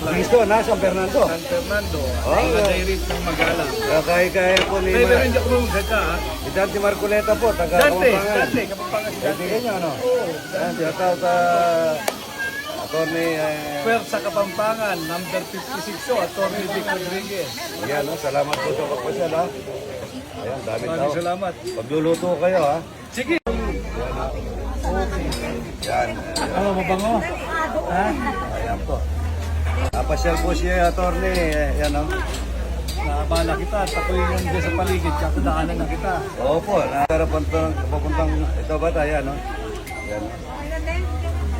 Dito, na San Fernando. San Fernando. Oh, mga yeah. direct ng Magalang. Kaya-kaya po ni rin ako nung ganda ha. Si Dante Marcoleta po, taga Dante, Kapampangan. Dante, kapampangan si Dante Dante. inyo, ano? Yan, shout out sa attorney, eh, Pwer sa Kapampangan, number 56 to, Atty. Vic Rodriguez. yan, no? salamat po sa pagpasyal, ha? Ayan, dami tao. Maraming salamat. Pagluluto kayo, ha? Sige. Yan. Ano, mabango? Ha? Ayan po. Napasyal po siya, attorney. eh, Yan, no? Naabala kita at ako'y yung dyan sa paligid, kaya daanan na kita. Opo, nakarapuntang, papuntang, ito ba tayo, no? Yan.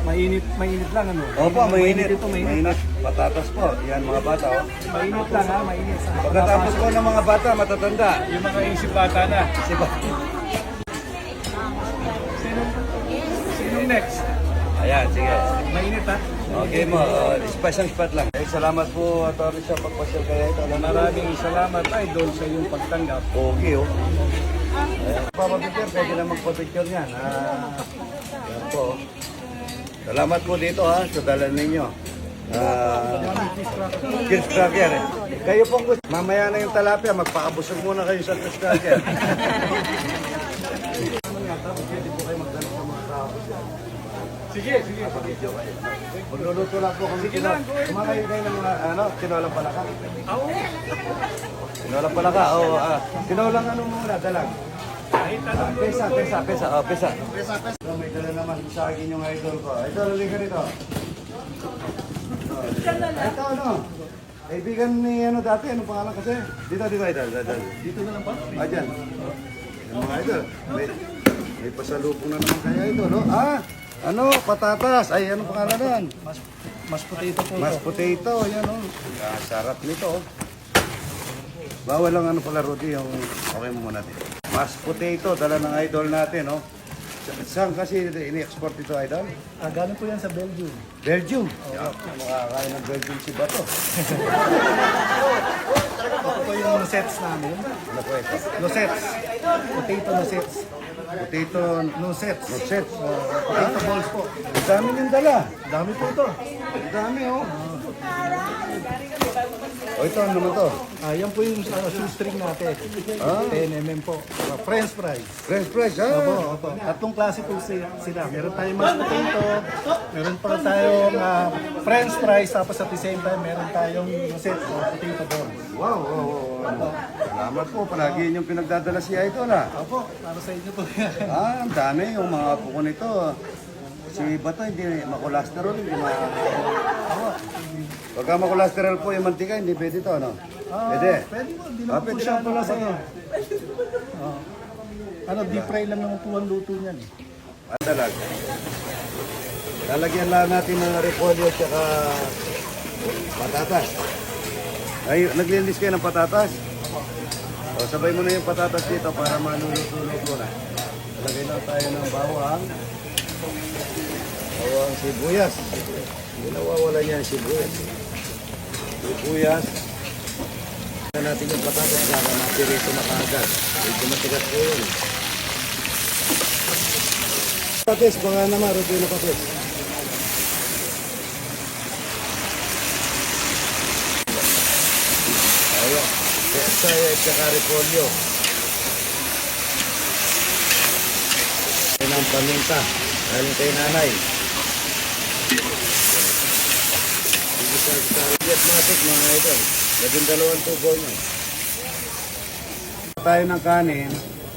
Mainit, mainit lang ano? Opo, mainit. ito, mainit. Mainit. Patatas po. Yan, mga bata, oh. Mainit lang ha, mainit. Pagkatapos po ng mga bata, matatanda. Yung mga isip bata na. Si ba? Sino, sinong next? Ayan, sige. Mainit ha? Okay mo, uh, isang spot lang. Eh, salamat po, attorney, sa pagpasyal kaya ito. Maraming salamat idol sa iyong pagtanggap. Pogi, oh. Ayan. Papapicture, pwede na magpapicture niyan. Ah, yan po. Salamat po dito ha, sa dala ninyo. Ah, Kids Cracker eh. Kayo pong gusto. Mamaya na yung talapia, magpakabusog muna kayo sa Kids Cracker. Pwede po kayo magdala sa mga tao. Sige, sige. Magluluto lang po kami. Sige lang. Kumakain kayo ng mga, ano, tinolang palaka. Oo. Tinolang palaka, o, oh, ah, tinolang ano muna, dalang. Kahit Ah, anong pesa, luluto. pesa, pesa, oh, pesa. Pesa, pesa. So, may dala naman sa akin yung idol ko. Idol, halika rito. Oh, Ito, ano? Kaibigan ni ano dati, anong pangalan kasi? Dito, dito, idol, idol. Dito na lang ba? Ah, dyan. Yung mga idol. May, may pasalubong na naman kaya ito, no? Ah, ano, patatas. Ay, anong pangalan nun? Mas, mas potato po Mas potato, yan o. Ah, sarap nito. oh. Bawal lang ano pala, Rudy, yung okay mo muna natin. Mas potato, dala ng idol natin, no? Saan kasi ini-export ito, idol? Ah, galing po yan sa Belgium. Belgium. Yeah, makakain ng Belgium si Bato. Ito po yung sets namin. Ano po ito? Nosets. Potato nosets. Potato Nosets. sets. Potato balls po. Ang dami niyong dala. Dami po ito. Ang dami, oh. O ito, ano naman to? Ah, yan po yung uh, shoestring natin. Ah. 10mm po. Ah, French fries. French fries, ah. Opo, opo. Tatlong klase po sila. sila. Meron tayong mashed potato, meron pa tayong ah, French fries, tapos at the same time, meron tayong set o potato balls. Wow, wow, wow. Salamat po. Palagi yung pinagdadala si Idol, ah. Opo, para sa inyo po yan. Ah, ang dami yung mga puko nito. Si Bato hindi makolesterol, hindi ma... Pagka makolesterol po yung mantika, hindi pwede to, ano? Pwede. Pwede mo, hindi Ah, naman po pwede siya naman pala sa sa'yo. Ano, deep fry lang naman po ang luto niyan. Ang dalag. Lalagyan lang natin ng repolyo at saka patatas. Ay, naglilis kayo ng patatas? O, sabay mo na yung patatas dito para manuluto-luto na. Lagay lang tayo ng bawang. Bawang sibuyas. Hindi nawawala niya ang sibuyas. Sibuyas. Tignan natin yung patatas para mapirito na kaagad. Medyo matigas po yun. Patis, baka naman, na patis. Ayan, pesaya at saka repolyo. Ayan ang paminta, galing kay nanay. Sige sa Target Matic mga idol, labing dalawang tubo niya. Tayo ng kanin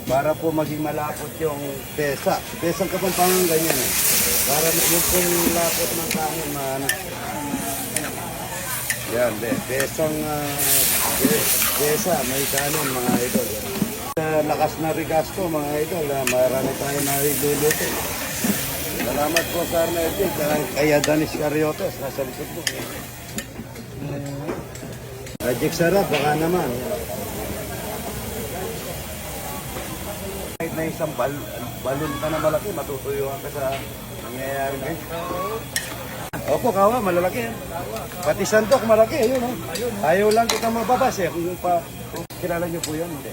para po maging malapot yung pesa. Pesang kapampangan ganyan eh. Para yung pong lapot ng kanin maano. Yan, de. Pesang pe- pesa, may kanin mga idol. Sa lakas na rigasto mga idol, ah, marami tayo na iluluto. Salamat po sa Arneltic, kay Danis Cariotes, nasa likod mo. Magic sarap, baka naman. Kahit na isang bal balon ka na malaki, matutuyuan ka sa nangyayari na. Opo, kawa, malalaki. Pati sandok, malaki, ayun, oh. Ayaw lang kita mababas eh. Kung, yung pa, kung kilala niyo po yun, hindi.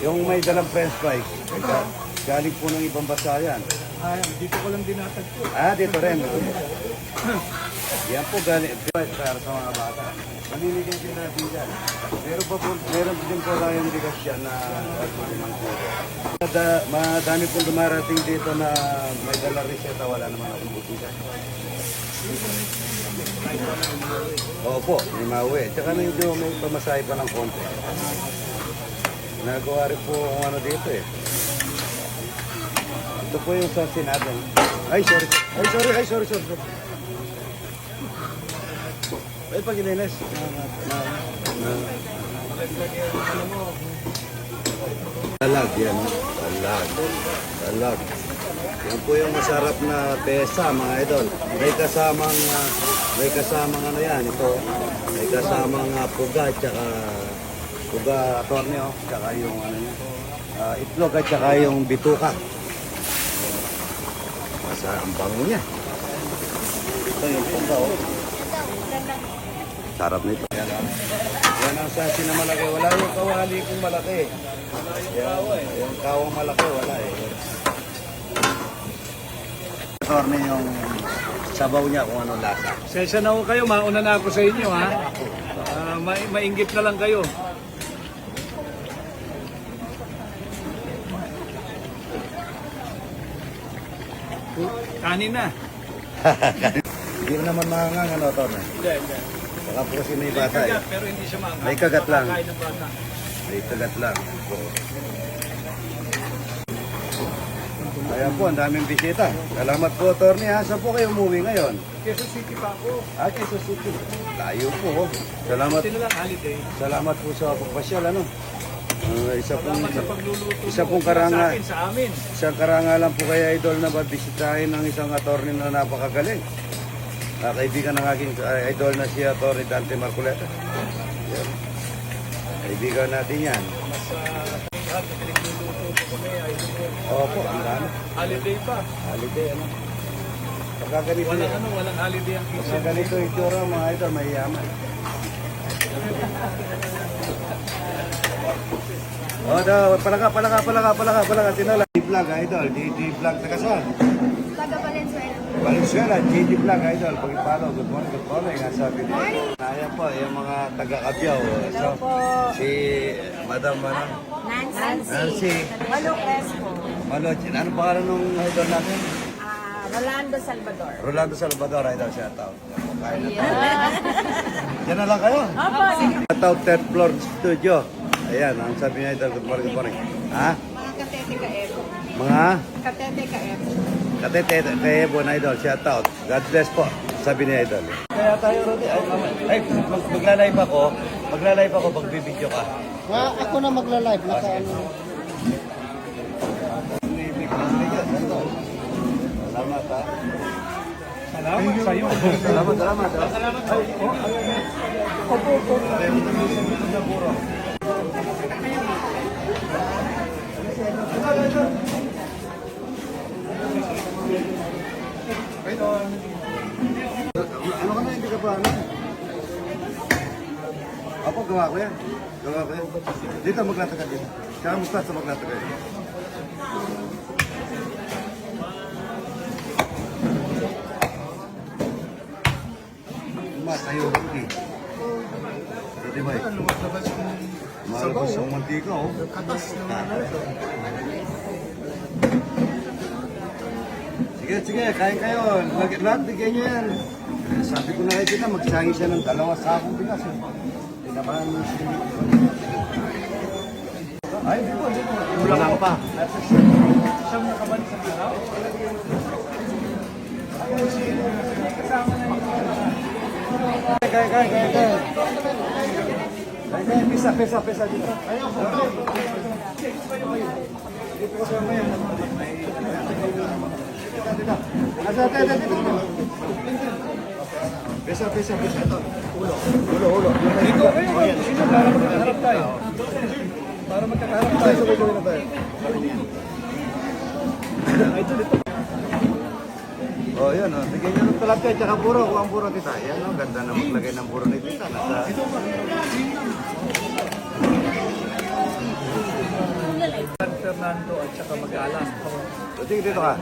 Yung may dalang french fries, ga- galing po ng ibang bansa yan. Ah, dito ko lang dinatag po. Ah, dito rin. Yan po galing para sa mga bata. Maninigay din natin dyan. Meron pa po, meron din po tayong bigas dyan na limang kilo. Mada, madami pong dumarating dito na may dala reseta, wala naman akong butikan. Opo, may mauwi. Tsaka medyo may pamasahe pa ng konti. Nagawa rin po kung ano dito eh. Ito po yung sa Senado. Ay, sorry. Ay, sorry. Ay, sorry, sorry. sorry. Ay, pag ilinis. Talag yan. Talag. Talag. Yan po yung masarap na pesa, mga idol. May kasamang, ah, may kasamang ano yan, ito. May kasamang uh, puga, tsaka puga torneo, tsaka yung ano niya. ah, itlog at tsaka yung bituka. Masa ang bango niya. Ito yung puga. Sarap nito. Yan, oh. Yan ang sasi na malaki. Wala yung kawali kung malaki. Yan, yung kawang malaki, wala eh. Torne yung sabaw niya kung ano lasa. Sensya na ho kayo, mauna na ako sa inyo ha. Ah, ma- mainggit na lang kayo. Kanin na. Hindi mo naman mahangang ano, Torne. Hindi, hindi. Baka po kasi may bata eh. pero hindi siya maanghang. May kagat lang. May kagat lang. Kaya po, ang daming bisita. Salamat po, Torne ha. Saan po kayo umuwi ngayon? Quezon City pa ako. Ah, Quezon City. Tayo po. oh. Salamat, lang holiday. salamat po sa pagpasyal, ano? Ah, isa pong, Salamat sa pagluluto. isa pong karanga. Sa akin, sa amin. isang karangalan po kay Idol na babisitahin ng isang attorney na napakagaling. Ah, kaibigan ng aking ah, idol na si Attorney Dante Marcoleta. Yan. Kaibigan natin yan. Mas uh, lahat na pinagluluto ko kami ay Opo, ang dami. holiday pa. Holiday, ano? Pagka ganito, Walang ano, walang holiday ang pagka Quezon. ganito yung itsura, mga idol, may yaman. Oh, daw, palaka, palaka, palaka, palaka, palaka, tinola. Vlog, idol, DJ Vlog, taga saan? Taga Valenzuela. Valenzuela, JD Vlog, idol. Pag-follow, good morning, good morning. Ang sabi niya. Ayan po, yung mga taga-Kabyaw. So, si Madam ano, Nancy. Nancy Malo Crespo. Malochin. Ano pangalan nung idol natin? Ah, Rolando Salvador. Rolando Salvador, idol. Shout out. Kain na tayo. Diyan na lang kayo. Opo, sige. Shout out, third floor studio. Ayan, ang sabi niya idol, good morning, good morning. Ha? Mga katete ka Evo. Mga Katete ka Evo. katete kay Ebon idol, shout out. God bless po, sabi ni idol. Kaya tayo, Rodi. Ay, ay mag, magla-live ako. Magla-live ako, magbibideo ka. Nga, ako na magla-live. Naka, ano, Salamat ha. Salamat sa iyo. Salamat, salamat. Salamat sa Opo, opo. Ano ka na, hindi ka pa ano? Ako, gawa ko yan. Gawa ko yan. Dito maglatagad dito. Kaya mustat sa maglatagad. Matayo Rudy. Rudy ba? Malabas ang mantika oh. Sige, sige, kain kayo. Lahat bigyan niyo yan. Sabi ko na kayo na, magsangi siya ng dalawa sa akong bigas. Eh. Siya. Ay, di po, di po. Kulang pa. Siyang nakabalik sa araw. Kaya, kaya, kaya, kaya. Kaya, kaya, pisa, pisa, pisa dito. Ayaw, Dito ko sa mga Dito, dito, dito, dito. Pisa, pisa, pisa. Ito. Ulo. Ulo, ulo. Dito kayo, sino para magkakaharap tayo? Para magkakaharap tayo. Sabay, na tayo. Ito, dito. Oh, yun, oh. Bigyan nyo ng talapia at saka puro. Kung ang puro, tita. Yan, oh. Ganda na maglagay ng puro ni tita. Nasa... Fernando at saka mag-alas. Sige, dito ka.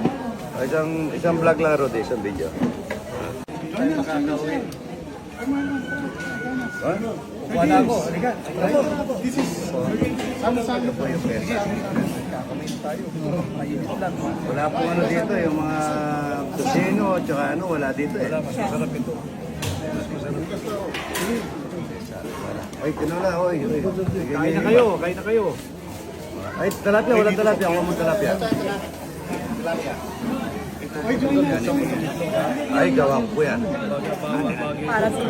Oh, Isang, isang vlog lang, Rodi. Isang video. Tayo makakauwi. Ano? Kuha na ako. Halika. This is... Sama-sama po yung pesa. Kakamin tayo. Mainit lang. Wala po ano dito, yung mga kusino, tsaka ano, wala dito eh. Wala, mas masarap ito. Mas masarap. Ay, tinula, oy. Kain na kayo, kain na kayo. Ay, talapia, walang talapia. Ako mo talapia. Ay, gawa ko yan. Para sa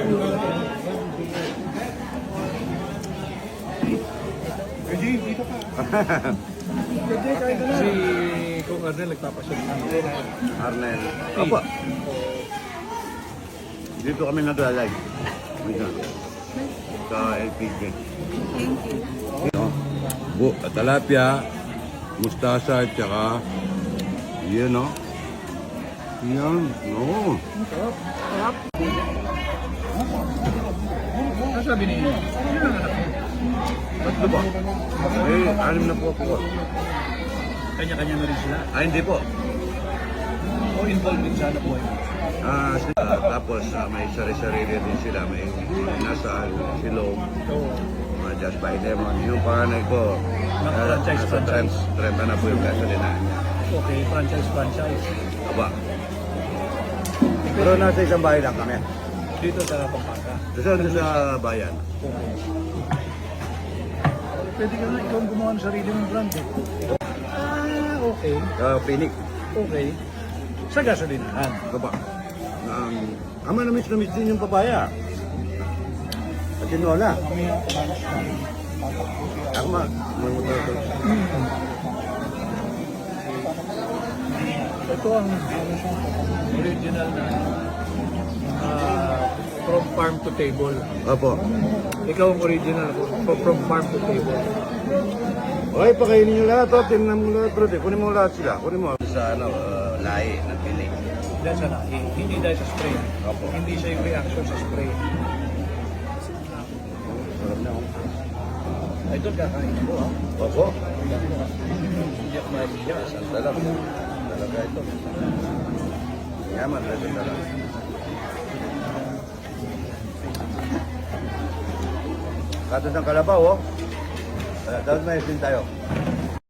Si Kung Arnel nagpapasyal dito. Arnel. Opo. Dito kami naglalay. Minsan. Sa LPG. Thank you. Bu, talapia, mustasa, tsaka yun, no? Yan, no. Ano sabi ni Tatlo ba? Eh, anim na po ako. Kanya-kanya na rin sila. Ah, hindi po. O involved din sana po. Ah, sila, tapos ah, may sari-sarili din sila. May nasa silog, mga Just by Lemon. Yung panganay ko, ah, franchise, nasa franchise. 30 na po yung gasolinahan niya. Okay, franchise, franchise. Aba. Pero nasa isang bahay lang kami. Dito sa Pampanga. Doon sa bayan. Pwede ka na ikaw ang gumawa ng sarili mong brand eh. Ah, okay. Sa Pinik. Okay. Sa gasolinahan. Aba. Um, ama na miss na miss din yung papaya. At tinola. Ako ma. Mamuto ito. Ito ang original na ah, from farm to table. Opo. Ikaw ang original from, from farm to table. Okay, pakainin nyo lahat. Oh. Tingnan mo lahat, bro. Kunin mo lahat sila. Kunin mo. Sa ano, uh, lahi Pinik. Dahil sa lahi, hindi dahil sa spray. Opo. Hindi siya yung reaction sa spray. Sarap na oh. Ito kakain ko ha. Opo. Hindi ako mahiya. Talaga. Talaga ito. Yaman na ito talaga. Katos ng kalabaw, oh. Dapat may sin tayo.